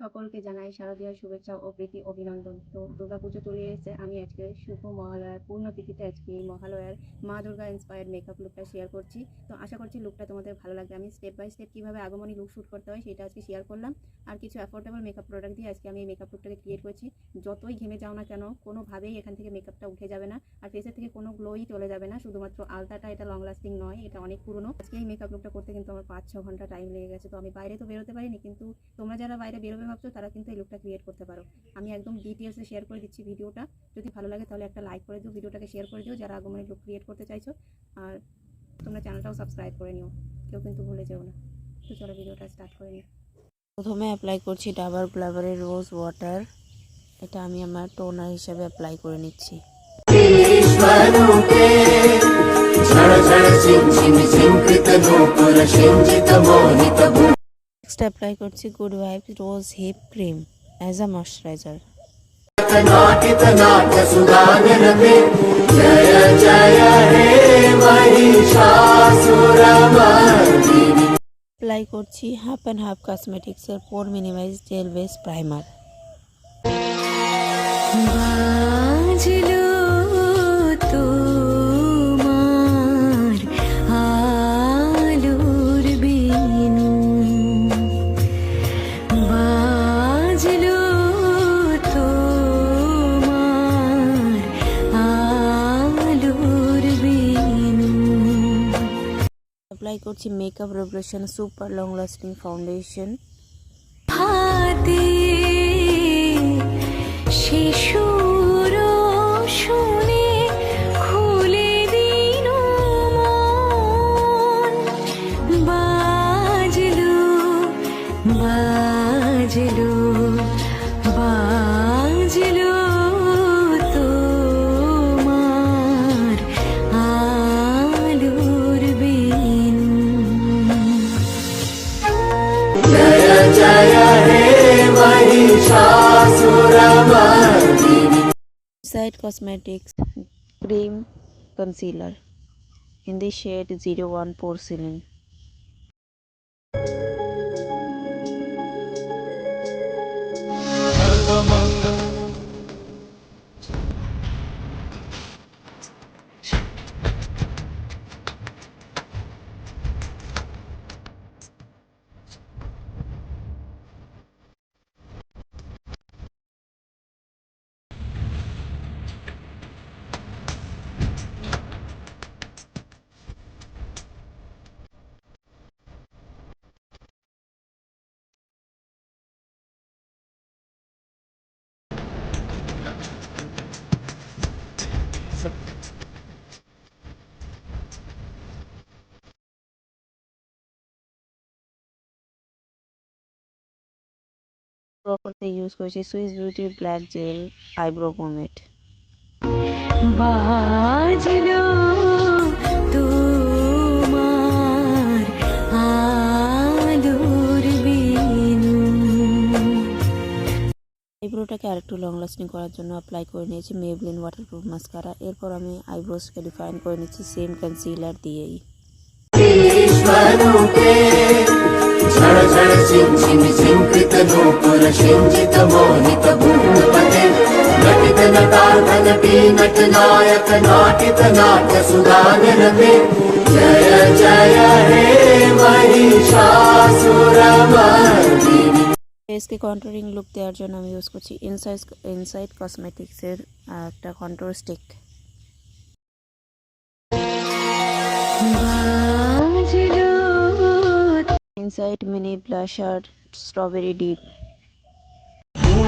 সকলকে জানাই শারদীয়ার শুভেচ্ছা ও প্রীতি অভিনন্দন। তো দুর্গাপুজো চলে এসেছে। আমি আজকে শুভ মহালয়ার পূর্ণ তিথিতে আজকে এই মহালয়ার মা দুর্গা ইন্সপায়ার্ড মেকআপ লুকটা শেয়ার করছি। তো আশা করছি লুকটা তোমাদের ভালো লাগবে। আমি স্টেপ বাই স্টেপ কীভাবে আগমনী লুক শ্যুট করতে হয় সেটা আজকে শেয়ার করলাম। আর কিছু অ্যাফোর্ডেবল মেকআপ প্রোডাক্ট দিয়ে আজকে আমি এই মেকআপ লুকটাকে ক্রিয়েট করছি। যতই ঘেমে যাও না কেন, কোনোভাবেই এখান থেকে মেকআপটা উঠে যাবে না। আর ফেসের থেকে কোনো গ্লোই চলে যাবে না। শুধুমাত্র আলতাটা এটা লং লাস্টিং নয়, এটা অনেক পুরনো। আজকে এই মেকআপ লুকটা করতে কিন্তু আমার পাঁচ ছ ঘণ্টা টাইম লেগে গেছে। তো আমি বাইরে তো বেরোতে পারিনি, কিন্তু তোমরা যারা বাইরে বেরোবে ভাবছ তারা কিন্তু এই লুকটা ক্রিয়েট করতে পারো। আমি একদম ডিটেলসে শেয়ার করে দিচ্ছি ভিডিওটা। যদি ভালো লাগে তাহলে একটা লাইক করে দিও ভিডিওটাকে শেয়ার করে দিও যারা আগমনের লুক ক্রিয়েট করতে চাইছো। আর তোমরা চ্যানেলটাও সাবস্ক্রাইব করে নিও। কেউ কিন্তু ভুলে যেও না। তো চলো ভিডিওটা স্টার্ট করে নিই। প্রথমে অ্যাপ্লাই করছি ডাবার ফ্লাভারের রোজ ওয়াটার এটা আমি আমার টোনার হিসেবে অ্যাপ্লাই করে নিচ্ছি। ঝড় ঝড় চিম চিম চিম কৃত নূপুর সিঞ্জিত মোহিত ভূ নেক্সট অ্যাপ্লাই করছি good vibe rose hip cream as a moisturiser apply করছি half and half কসমেটিক্সের pore minimise gel base primer করছি makeup revolution super long lasting foundation হাতে Cosmetics Cream Concealer in the shade 01 Porcelain. প্রপারতে use করেছি? Swiss beauty black gel eyebrow pomade বাজলো আইব্রোটাকে আরেকটু long lasting করার জন্য অ্যাপ্লাই করে নিয়েছি মেবলিন ওয়াটারপ্রুফ মাস্কারা এরপর আমি আইব্রোসকে ডিফাইন করে নিচ্ছি সেম কনসিলার দিয়েই। नूपुर सिञ्चित मोहित भूपते नटित नटार्धनटी नटनायक नाटित नाट्य सुधानिरते जय जय हे महिषासुरमर्दिनि ফেসকে কন্ট্রোলিং লুক দেওয়ার জন্য আমি ইউজ করছি ইনসাইড ইনসাইড কসমেটিক্সের একটা কন্ট্রোল স্টিক বাজলো inside mini blusher strawberry dip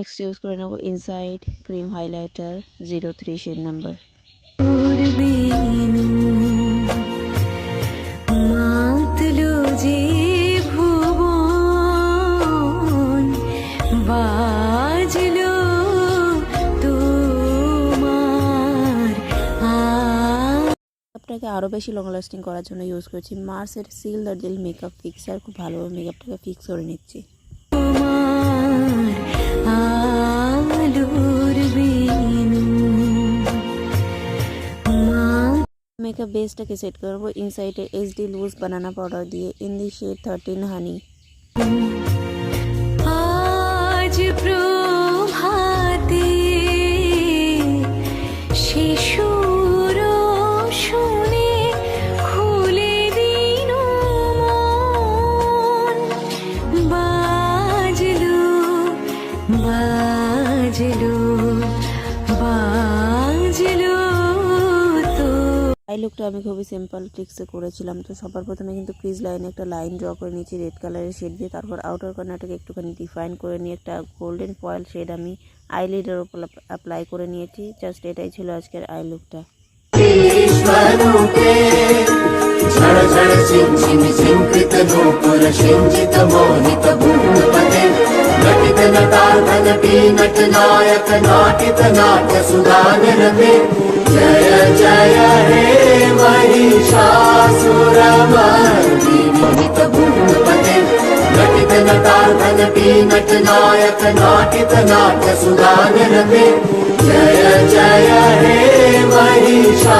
next use করে নেব inside cream highlighter zero three shade number আপনাকে আরও বেশি লং লাস্টিং করার জন্য ইউজ করছি মার্সের seal the deal gel makeup fixer খুব ভালোভাবে মেকআপটাকে ফিক্স করে নিচ্ছি। মেকআপ বেসটাকে সেট করব ইনসাইডে এইচডি লুজ বানানা পাউডার দিয়ে in the shade thirteen honey eye লুকটা আমি খুবই সিম্পল ট্রিক্সে করেছিলাম। তো সবার প্রথমে কিন্তু ক্রিজ লাইনে একটা লাইন ড্র করে নিয়েছি রেড কালারের শেড দিয়ে। তারপর আউটার কর্নারটাকে একটুখানি ডিফাইন করে নিয়ে একটা গোল্ডেন পয়েল শেড আমি আই লিডের ওপর অ্যাপ্লাই করে নিয়েছি। জাস্ট এটাই ছিল আজকের আই লুকটা ঝড় ঝড় চিন চিন চিন কৃত মোহিত ভূমি। नटार्धनटी नट नायक नाटित नाट्य सुधानिरते जय जय हे महिषासुरमर्दिनि मोहित भूपते नटित नटार्धनटी नट नायक नाटित नाट्य सुधानिरते जय जय हे महिषासुरमर्दिनि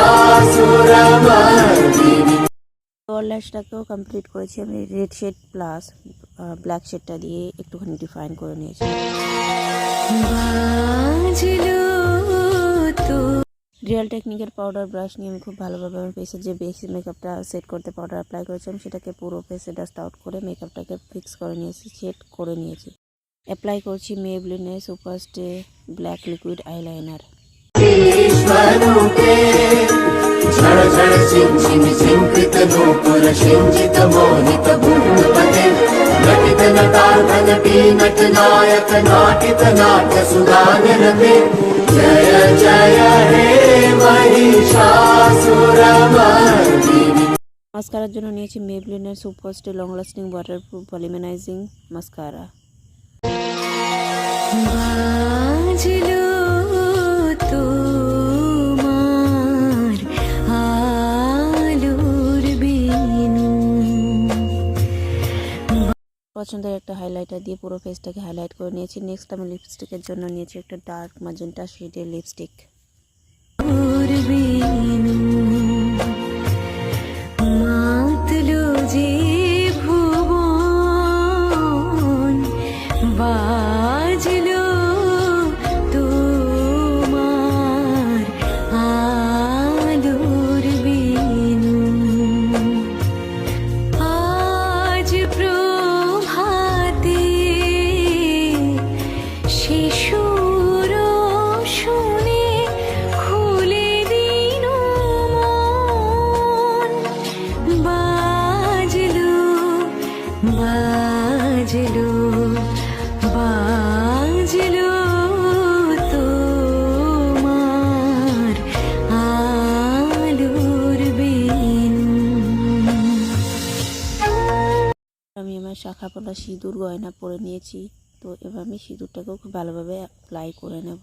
লোয়ার ল্যাশটাকেও কমপ্লিট করেছি আমি রেড শেড প্লাস ব্ল্যাক শেডটা দিয়ে একটুখানি ডিফাইন করে নিয়েছি। রিয়েল টেকনিকের পাউডার ব্রাশ নিয়ে আমি খুব ভালোভাবে আমার ফেসে যে বেশি মেকআপটা সেট করতে পাউডার অ্যাপ্লাই করেছিলাম সেটাকে পুরো ফেসে ডাস্ট আউট করে মেকআপটাকে ফিক্স করে নিয়েছি সেট করে নিয়েছি। অ্যাপ্লাই করছি Maybelline super stay black liquid eyeliner ঝড় ঝড় नटार्धनटी नट नायक नाटित नाट्य सुधानिरते जय जय हे महिषासुरमर्दिनि মাস্কারার জন্য নিয়েছি মেবলিনের super stay long lasting waterproof volumanising mascara পছন্দের একটা হাইলাইটার দিয়ে পুরো ফেসটাকে হাইলাইট করে নিয়েছি। নেক্সট আমি লিপস্টিকের জন্য নিয়েছি একটা ডার্ক মাজেন্টা শেডের লিপস্টিক শাখা সিঁদুর গয়না পরে নিয়েছি। তো এবার আমি সিঁদুরটাকেও খুব ভালোভাবে অ্যাপ্লাই করে নেব।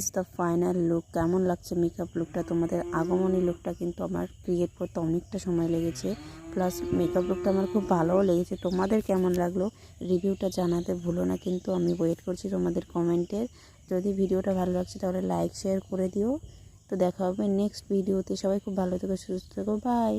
ইজ দ্য ফাইনাল লুক কেমন লাগছে মেকআপ লুকটা তোমাদের আগমনী লুকটা কিন্তু আমার ক্রিয়েট করতে অনেকটা সময় লেগেছে প্লাস মেকআপ লুকটা আমার খুব ভালোও লেগেছে তোমাদের কেমন লাগল রিভিউটা জানাতে ভুলো না কিন্তু আমি ওয়েট করছি তোমাদের কমেন্টের যদি ভিডিওটা ভালো লাগছে তাহলে লাইক শেয়ার করে দিও তো দেখা হবে নেক্সট ভিডিওতে সবাই খুব ভালো থেকো সুস্থ থেকো বাই